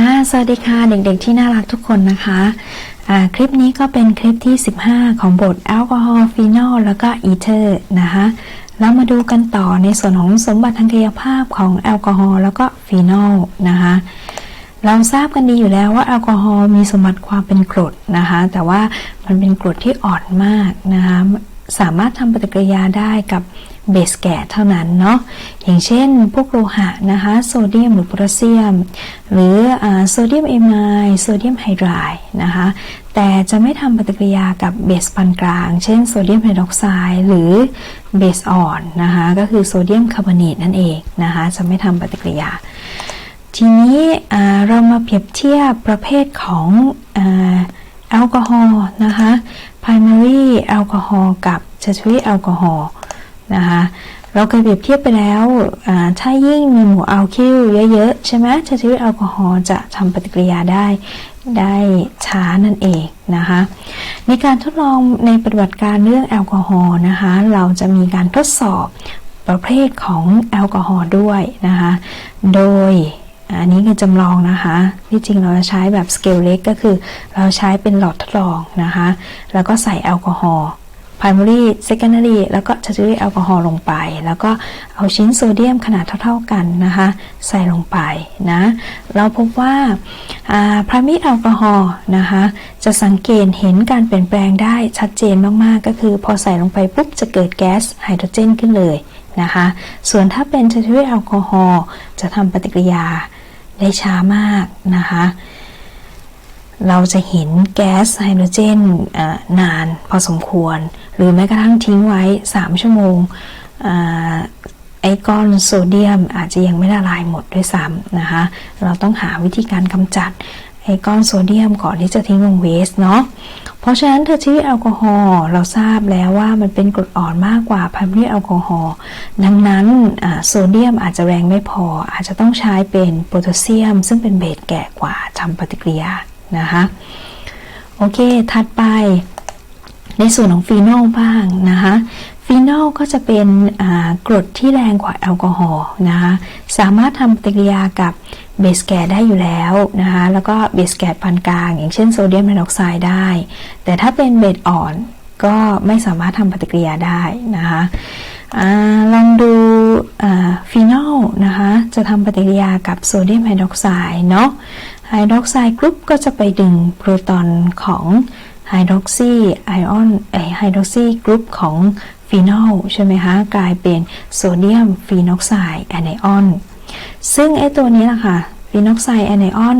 ค่ะ สวัสดีค่ะเด็กๆที่น่ารักทุกคนนะคะะคลิปนี้ก็เป็นคลิปที่ 15 ของบทแอลกอฮอล์ฟีนอลแล้วก็อีเทอร์นะคะเรามาดูกันต่อในส่วนของสมบัติทางกายภาพของแอลกอฮอล์แล้วก็ฟีนอลนะคะเราทราบกันดีอยู่แล้วว่าแอลกอฮอล์มีสมบัติความเป็นกรดนะคะแต่ว่ามันเป็นกรดที่อ่อนมากนะคะสามารถทำปฏิกิริยาได้กับ เบสแก่เท่านั้นเนาะอย่างเช่นพวกโลหะนะคะโซเดียมหรือโพแทสเซียม หรือโซเดียมเอมด์โซเดียมไฮดรายนะคะแต่จะไม่ทำปฏิกิริยากับเบสปานกลาง เช่นโซเดียมไฮดรอกไซด์หรือเบสอ่อนนะคะก็คือโซเดียมคาร์บอเนตนั่นเองนะคะจะไม่ทำปฏิกิริยา ทีนี้เรามาเปรียบเทียบประเภทของแอลกอฮอล์นะคะ primary แอลกอฮอล์กับ tertiary แอลกอฮอล์ นะคะเราเคยเปรียบเทียบไปแล้วถ้ายิ่งมีหมู่อัลคิลเยอะๆ ใช่ไหม tertiary แอลกอฮอล์จะทำปฏิกิริยาได้ได้ช้านั่นเองนะคะในการทดลองในปฏิบัติการเรื่องแอลกอฮอล์นะคะเราจะมีการทดสอบประเภทของแอลกอฮอล์ด้วยนะคะโดยอันนี้คือจำลองนะคะ ที่จริงเราจะใช้แบบสเกลเล็กก็คือ เราใช้เป็นหลอดทดลองนะคะ แล้วก็ใส่แอลกอฮอล์ primary secondary แล้วก็ tertiary แอลกอฮอล์ลงไป แล้วก็เอาชิ้นโซเดียมขนาดเท่า ๆกันนะคะ ใส่ลงไปนะ เราพบว่า primary แอลกอฮอล์นะคะ จะสังเกตเห็นการเปลี่ยนแปลงได้ชัดเจนมากๆ ก็คือพอใส่ลงไปปุ๊บจะเกิดแก๊สไฮโดรเจนขึ้นเลยนะคะ ส่วนถ้าเป็น tertiary แอลกอฮอล์จะทำปฏิกิริยาได้ช้ามากนะคะ เราจะเห็นแก๊สไฮโดรเจนนานพอสมควร หรือแม้กระทั่งทิ้งไว้ 3 ชั่วโมงไอก้อนโซเดียมอาจจะยังไม่ละลายหมดด้วยซ้ำนะคะ เราต้องหาวิธีการกำจัดไอก้อนโซเดียมก่อนที่จะทิ้งลงเวสเนาะ เพราะฉะนั้นเทอร์ชีแอลกอฮอล์เราทราบแล้วว่ามันเป็นกรดอ่อนมากกว่าไพรมารีแอลกอฮอล์ดังนั้นโซเดียมอาจจะแรงไม่พอ อาจจะต้องใช้เป็นโพแทสเซียม ซึ่งเป็นเบสแก่กว่าทำปฏิกิริยา นะคะ โอเค ถัดไป ในส่วนของฟีนอลบ้างนะคะฟีนอลก็จะเป็นกรดที่แรงกว่าแอลกอฮอล์นะคะสามารถทำปฏิกิริยากับเบสแกสได้อยู่แล้วนะคะแล้วก็เบสแกสปานกลาง อย่างเช่นโซเดียมไดรอกไซด์ได้ แต่ถ้าเป็นเบสอ่อนก็ไม่สามารถทำปฏิกิริยาได้นะคะ อลองดูฟีนอลนะคะ จะทำปฏิกิริยากับโซเดียมไฮดรอกไซด์เนาะไฮดรอกไซด์กรุ๊ปก็จะไปดึงโปรตอนของไฮดรอกซีไอออนไฮดรอกซีกรุ๊ปของฟีนอลใช่ไหมคะ กลายเป็นโซเดียมฟีนอกไซด์แอนไอออนซึ่งไอตัวนี้แหละค่ะฟีนอกไซด์แอนไอออน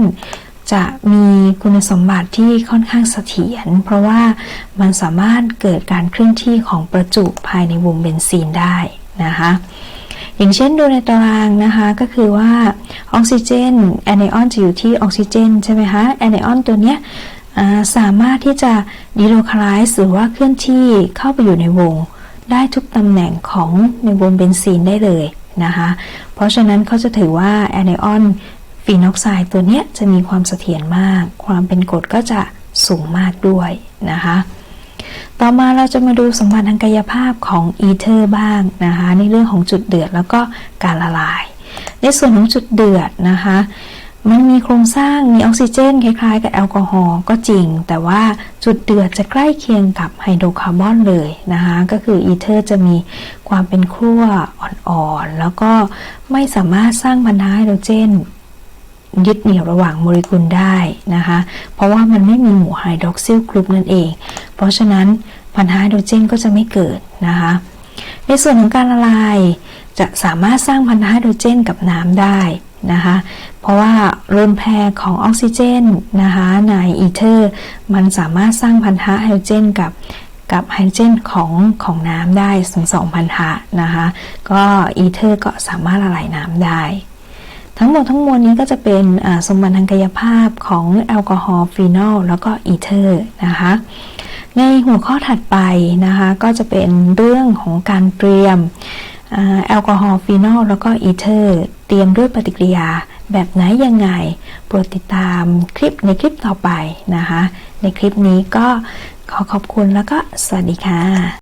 จะมีคุณสมบัติที่ค่อนข้างเสถียรเพราะว่ามันสามารถเกิดการเคลื่อนที่ของประจุภายในวงเบนซีนได้นะคะอย่างเช่นดูในตารางนะคะก็คือว่าออกซิเจนแอนไอออนจะอยู่ที่ออกซิเจนใช่ไหมคะแอนไอออนตัวเนี้ยสามารถที่จะดีโลคาไลซ์หรือว่าเคลื่อนที่เข้าไปอยู่ในวง ได้ทุกตำแหน่งของในวงเบนซีนได้เลยนะคะเพราะฉะนั้นเขาจะถือว่าแอนไอออน ฟีนอกไซด์ตัวนี้จะมีความเสถียรมาก ความเป็นกรดก็จะสูงมากด้วยนะคะ ต่อมาเราจะมาดูสมบัติทางกายภาพของอีเทอร์บ้างนะคะ ในเรื่องของจุดเดือดแล้วก็การละลาย ในส่วนของจุดเดือดนะคะมันมีโครงสร้างมีออกซิเจน คล้ายๆ กับแอลกอฮอล์ก็จริง แต่ว่าจุดเดือดจะใกล้เคียงกับไฮโดรคาร์บอนเลยนะคะ ก็คืออีเทอร์จะมีความเป็นขั้วอ่อนๆ แล้วก็ไม่สามารถสร้างบรรดาไฮโดรเจน ยึดเหนี่ยวระหว่างโมเลกุลได้นะคะ เพราะว่ามันไม่มีหมู่ไฮดรอกซิลกรุ๊ปนั่นเอง เพราะฉะนั้นพันธะไฮโดรเจนก็จะไม่เกิดนะคะ ในส่วนของการละลายจะสามารถสร้างพันธะไฮโดรเจนกับน้ำได้นะคะ เพราะว่าโลนแพรของออกซิเจนนะคะในอีเทอร์ มันสามารถสร้างพันธะไฮโดรเจนกับกับไฮโดรเจนของของน้ำได้ถึงสองพันธะนะคะ ก็อีเทอร์ก็สามารถละลายน้ำได้ ทั้งหมดทั้งมวลนี้ก็จะเป็นสมบัติทางกายภาพของแอลกอฮอล์ฟีนอลแล้วก็อีเทอร์นะคะในหัวข้อถัดไปนะคะก็จะเป็นเรื่องของการเตรียมแอลกอฮอล์ฟีนอลแล้วก็อีเทอร์เตรียมด้วยปฏิกิริยาแบบไหนยังไงโปรดติดตามคลิปในคลิปต่อไปนะคะ ในคลิปนี้ก็ขอขอบคุณแล้วก็สวัสดีค่ะ